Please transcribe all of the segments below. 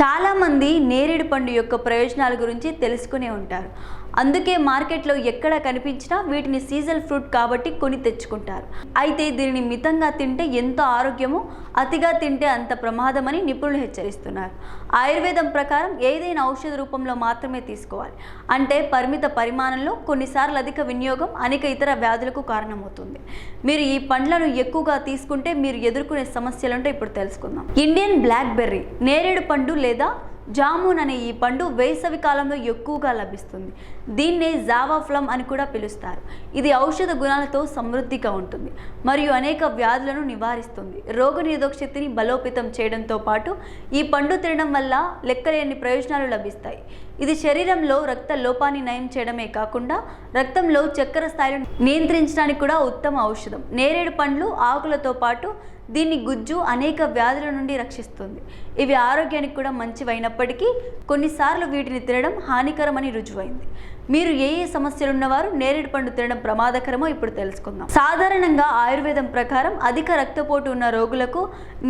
చాలామంది నేరేడు పండు యొక్క ప్రయోజనాల గురించి తెలుసుకునే ఉంటారు. అందుకే మార్కెట్లో ఎక్కడ కనిపించినా వీటిని సీజన్ ఫ్రూట్ కాబట్టి కొని తెచ్చుకుంటారు. అయితే దీనిని మితంగా తింటే ఎంతో ఆరోగ్యమో అతిగా తింటే అంత ప్రమాదమని నిపుణులు హెచ్చరిస్తున్నారు. ఆయుర్వేదం ప్రకారం ఏదైనా ఔషధ రూపంలో మాత్రమే తీసుకోవాలి. అంటే పరిమిత పరిమాణంలో కొన్నిసార్లు అధిక వినియోగం అనేక ఇతర వ్యాధులకు కారణమవుతుంది. మీరు ఈ పండ్లను ఎక్కువగా తీసుకుంటే మీరు ఎదుర్కొనే సమస్యలంటే ఇప్పుడు తెలుసుకుందాం. ఇండియన్ బ్లాక్ బెర్రీ నేరేడు పండు లేదా జామున్ అనే ఈ పండు వేసవి కాలంలో ఎక్కువగా లభిస్తుంది. దీన్నే జావా ఫ్లమ్ అని కూడా పిలుస్తారు. ఇది ఔషధ గుణాలతో సమృద్ధిగా ఉంటుంది. మరియు అనేక వ్యాధులను నివారిస్తుంది. రోగనిరోధక శక్తిని బలోపేతం చేయడంతో పాటు ఈ పండు తినడం వల్ల లెక్కలేని ప్రయోజనాలు లభిస్తాయి. ఇది శరీరంలో రక్త లోపాన్ని నయం చేయడమే కాకుండా రక్తంలో చక్కెర స్థాయిలను నియంత్రించడానికి కూడా ఉత్తమ ఔషధం. నేరేడు పండ్లు ఆకులతో పాటు దీన్ని గుజ్జు అనేక వ్యాధుల నుండి రక్షిస్తుంది. ఇవి ఆరోగ్యానికి కూడా అయినప్పటికీ కొన్నిసార్లు వీటిని తినడం హానికరమని రుజువైంది. మీరు ఏ ఏ సమస్యలు ఉన్నవారు నేరేడు పండు తినడం ప్రమాదకరమో ఇప్పుడు తెలుసుకుందాం. సాధారణంగా ఆయుర్వేదం ప్రకారం అధిక రక్తపోటు ఉన్న రోగులకు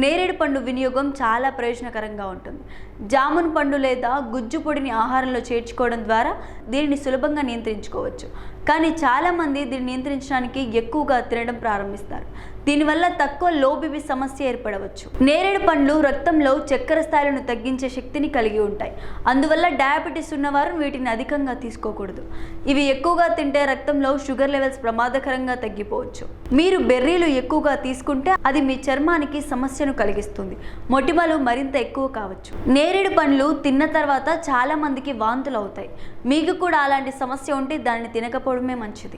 నేరేడు పండు వినియోగం చాలా ప్రయోజనకరంగా ఉంటుంది. జామున్ పండు లేదా గుజ్జు పొడిని ఆహారంలో చేర్చుకోవడం ద్వారా దీనిని సులభంగా నియంత్రించుకోవచ్చు. కానీ చాలామంది దీన్ని నియంత్రించడానికి ఎక్కువగా తినడం ప్రారంభిస్తారు. దీనివల్ల తక్కువ లో బీపీ సమస్య ఏర్పడవచ్చు. నేరేడు పండ్లు రక్తంలో చక్కెర స్థాయిలను తగ్గించే శక్తిని కలిగి ఉంటాయి. అందువల్ల డయాబెటీస్ ఉన్నవారు వీటిని అధికంగా తీసుకోకూడదు. ఇవి ఎక్కువగా తింటే రక్తంలో షుగర్ లెవెల్స్ ప్రమాదకరంగా తగ్గిపోవచ్చు. మీరు బెర్రీలు ఎక్కువగా తీసుకుంటే అది మీ చర్మానికి సమస్యను కలిగిస్తుంది. మొటిమలు మరింత ఎక్కువ కావచ్చు. నే నేరేడు పండ్లు తిన్న తర్వాత చాలా మందికి వాంతులు అవుతాయి మీకు కూడా అలాంటి సమస్య ఉంటే దాన్ని తినకపోవడమే మంచిది.